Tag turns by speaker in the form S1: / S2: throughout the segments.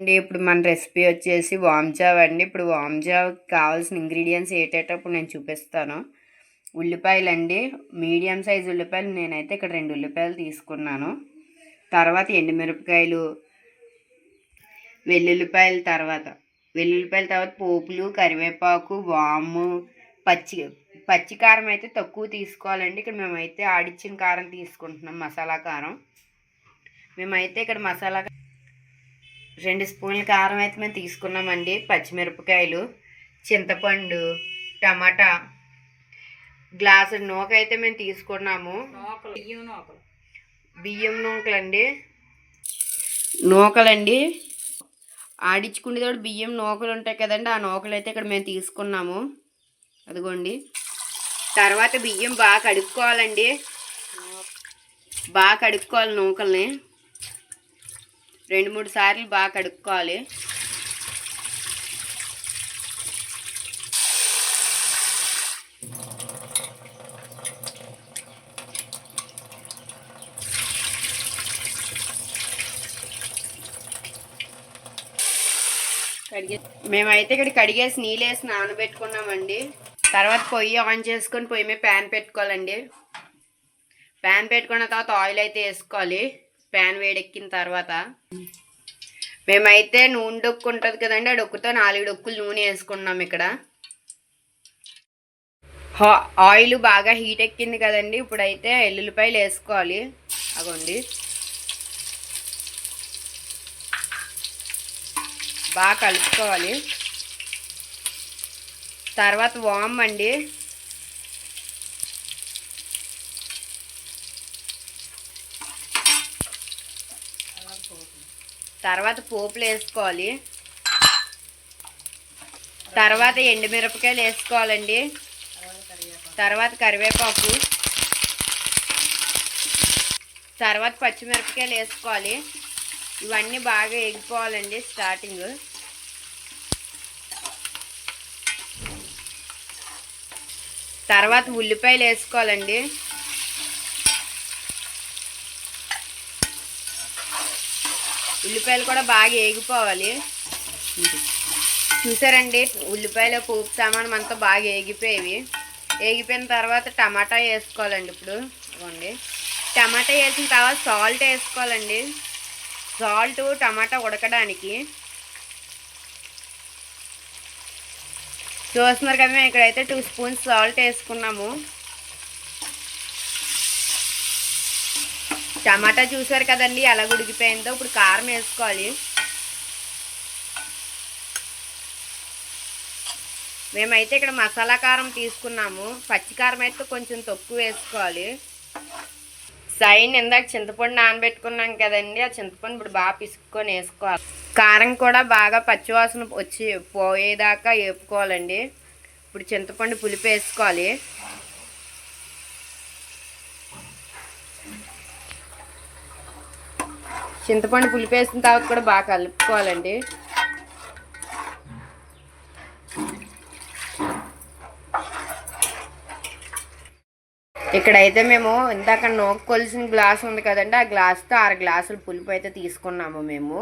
S1: అండి. ఇప్పుడు మన రెసిపీ వచ్చేసి వామ్జావ్ అండి. ఇప్పుడు వామ్జావ్కి కావాల్సిన ఇంగ్రీడియంట్స్ ఏటేటప్పుడు నేను చూపిస్తాను. ఉల్లిపాయలు అండి మీడియం సైజ్ ఉల్లిపాయలు నేనైతే ఇక్కడ రెండు ఉల్లిపాయలు తీసుకున్నాను. తర్వాత ఎండుమిరపకాయలు వెల్లుల్లిపాయల తర్వాత వెల్లుల్లిపాయల తర్వాత పోపులు కరివేపాకు వాము పచ్చి పచ్చి కారం అయితే తక్కువ తీసుకోవాలండి. ఇక్కడ మేమైతే ఆడిచ్చిన కారం తీసుకుంటున్నాం మసాలా కారం. మేమైతే ఇక్కడ మసాలా రెండు స్పూన్ల కారం అయితే మేము తీసుకున్నామండి పచ్చిమిరపకాయలు చింతపండు టమాటా. గ్లాసు నూక అయితే మేము తీసుకున్నాము.
S2: నూకలు. బియ్యం నూకలు.
S1: బియ్యం నూకలండి. నూకలండి. ఆడించుకునే తోడు బియ్యం నూకలు ఉంటాయి కదండి ఆ నూకలు అయితే ఇక్కడ మేము తీసుకున్నాము. అదిగోండి. తర్వాత బియ్యం బాగా కడుక్కోవాలండి. బాగా కడుక్కోవాలి నూకల్ని. రెండు మూడు సార్లు బాగా కడుక్కోవాలి. కడిగే మేమైతే ఇక్కడ కడిగేసి నీళ్ళు వేసి నానబెట్టుకున్నామండి. తర్వాత పొయ్యి ఆన్ చేసుకొని పొయ్యి మీద ప్యాన్ పెట్టుకోవాలండి. ప్యాన్ పెట్టుకున్న తర్వాత ఆయిల్ అయితే వేసుకోవాలి. ప్యాన్ వేడెక్కిన తర్వాత మేమైతే నూనె డొక్కు ఉంటుంది కదండి ఆ డొక్కుతో నాలుగు డొక్కులు నూనె వేసుకున్నాం ఇక్కడ. ఆయిల్ బాగా హీట్ ఎక్కింది కదండి ఇప్పుడైతే ఎల్లుల్లిపాయలు వేసుకోవాలి. అగోండి. బాగా కలుపుకోవాలి. తర్వాత వామ్ అండి. తర్వాత పోపులు వేసుకోవాలి. తర్వాత ఎండుమిరపకాయలు వేసుకోవాలండి. తర్వాత కరివేపాకు. తర్వాత పచ్చిమిరపకాయలు వేసుకోవాలి. ఇవన్నీ బాగా ఎగిపోవాలండి స్టార్టింగ్ తర్వాత ఉల్లిపాయలు వేసుకోవాలండి. ఉల్లిపాయలు కూడా బాగా ఏగిపోవాలి. చూసారండి ఉల్లిపాయలు పోపు సామానం అంతా బాగా ఏగిపోయేవి. ఏగిపోయిన తర్వాత టమాటా వేసుకోవాలండి ఇప్పుడు. ఇవ్వండి. టమాటా వేసిన తర్వాత సాల్ట్ వేసుకోవాలండి. సాల్ట్ టమాటా ఉడకడానికి. చూస్తున్నారు కదా మేము ఇక్కడైతే టూ స్పూన్స్ సాల్ట్ వేసుకున్నాము. టమాటా చూసారు కదండి ఎలా ఉడికిపోయిందో ఇప్పుడు కారం వేసుకోవాలి. మేమైతే ఇక్కడ మసాలా కారం తీసుకున్నాము. పచ్చి కారం అయితే కొంచెం తక్కువ వేసుకోవాలి. సైన్ ఇందాక చింతపండు నానబెట్టుకున్నాం కదండి ఆ చింతపండు ఇప్పుడు బాగా పిసుక్కొని వేసుకోవాలి. కారం కూడా బాగా పచ్చివాసన వచ్చి పోయేదాకా వేపుకోవాలండి. ఇప్పుడు చింతపండు పులిపేసుకోవాలి చింతపండు పులిపి వేసిన తర్వాత కూడా బాగా కలుపుకోవాలండి. ఇక్కడైతే మేము ఇందాక నోకు కొలిసిన గ్లాస్ ఉంది కదండి ఆ గ్లాస్తో ఆరు గ్లాసులు పులుపు అయితే తీసుకున్నాము మేము.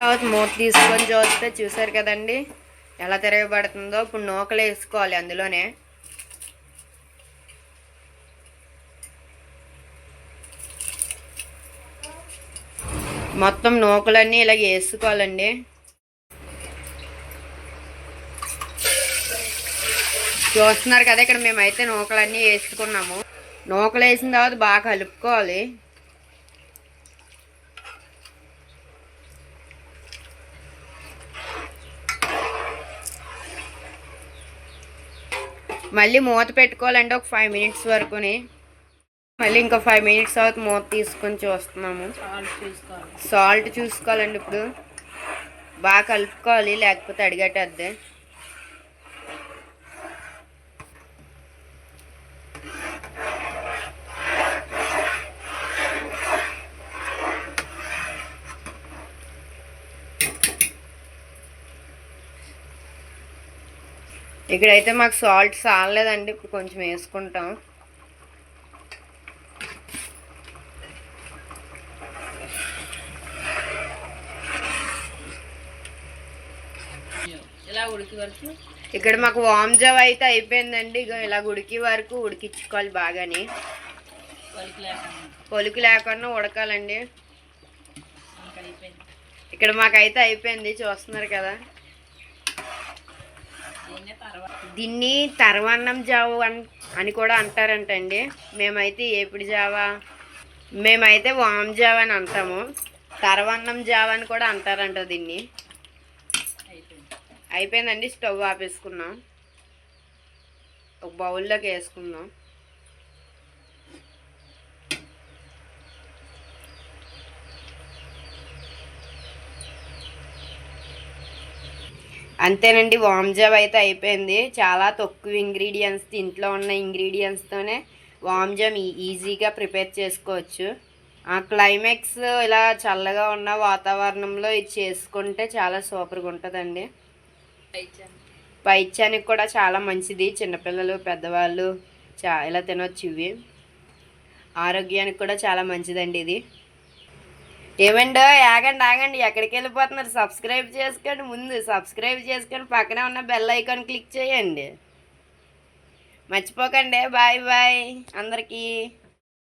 S1: తర్వాత మూత తీసుకొని చూస్తే చూసారు కదండి ఎలా తిరగబడుతుందో. ఇప్పుడు నూకలు వేసుకోవాలి అందులోనే. మొత్తం నూకలన్నీ ఇలా వేసుకోవాలండి. చూస్తున్నారు కదా ఇక్కడ మేమైతే నూకలన్నీ వేసుకున్నాము. నూకలు వేసిన తర్వాత బాగా కలుపుకోవాలి. మళ్ళీ మూత పెట్టుకోవాలంటే ఒక ఫైవ్ మినిట్స్ వరకుని. మళ్ళీ ఇంకో ఫైవ్ మినిట్స్ తర్వాత మూత తీసుకొని చూస్తున్నాము.
S2: సాల్ట్ చూసుకోవాలి.
S1: సాల్ట్ చూసుకోవాలండి ఇప్పుడు. బాగా కలుపుకోవాలి లేకపోతే అడిగట్టద్దే ఇక్కడైతే మాకు సాల్ట్ చాలలేదండి ఇప్పుడు కొంచెం వేసుకుంటాం.
S2: ఇలా ఉడికి వరకు?
S1: ఇక్కడ మాకు వామ్ జావ అయితే అయిపోయిందండి. ఇలా ఉడికి వరకు ఉడికించుకోవాలి బాగాని. పొలుకు లేకుండా. ఉడకాలండి. ఇక్కడ మాకైతే అయిపోయింది చూస్తున్నారు కదా.
S2: దీన్నే
S1: తర్వన్నం జావ అన్- అని కూడా అంటారంటండి. మేమైతే ఏపిడి జావ? మేమైతే వామ్ జావ అని అంటాము. తర్వన్నం జావ అని కూడా అంటారంట దీన్ని. అయిపోయిందండి స్టవ్ ఆపేసుకున్నాం. ఒక బౌల్లోకి వేసుకుందాం. అంతేనండి వామ్జాబ్ అయితే అయిపోయింది. చాలా తక్కువ ఇంగ్రీడియంట్స్ ఇంట్లో ఉన్న ఇంగ్రీడియంట్స్తోనే వామ్ జామ్ ఈజీగా ప్రిపేర్ చేసుకోవచ్చు. ఆ క్లైమాక్స్ ఇలా చల్లగా ఉన్న వాతావరణంలో ఇది చేసుకుంటే చాలా సూపర్గా ఉంటుందండి. పైత్యానికి కూడా చాలా మంచిది. చిన్నపిల్లలు పెద్దవాళ్ళు చా ఇలా తినొచ్చు ఇవి? ఆరోగ్యానికి కూడా చాలా మంచిదండి ఇది. ఏమండో ఆగండి ఆగండి ఎక్కడికి వెళ్ళిపోతున్నారు? సబ్స్క్రైబ్ చేసుకోండి ముందు. సబ్స్క్రైబ్ చేసుకొని పక్కనే ఉన్న బెల్ ఐకాన్ క్లిక్ చేయండి. మర్చిపోకండి. బాయ్ బాయ్ అందరికీ.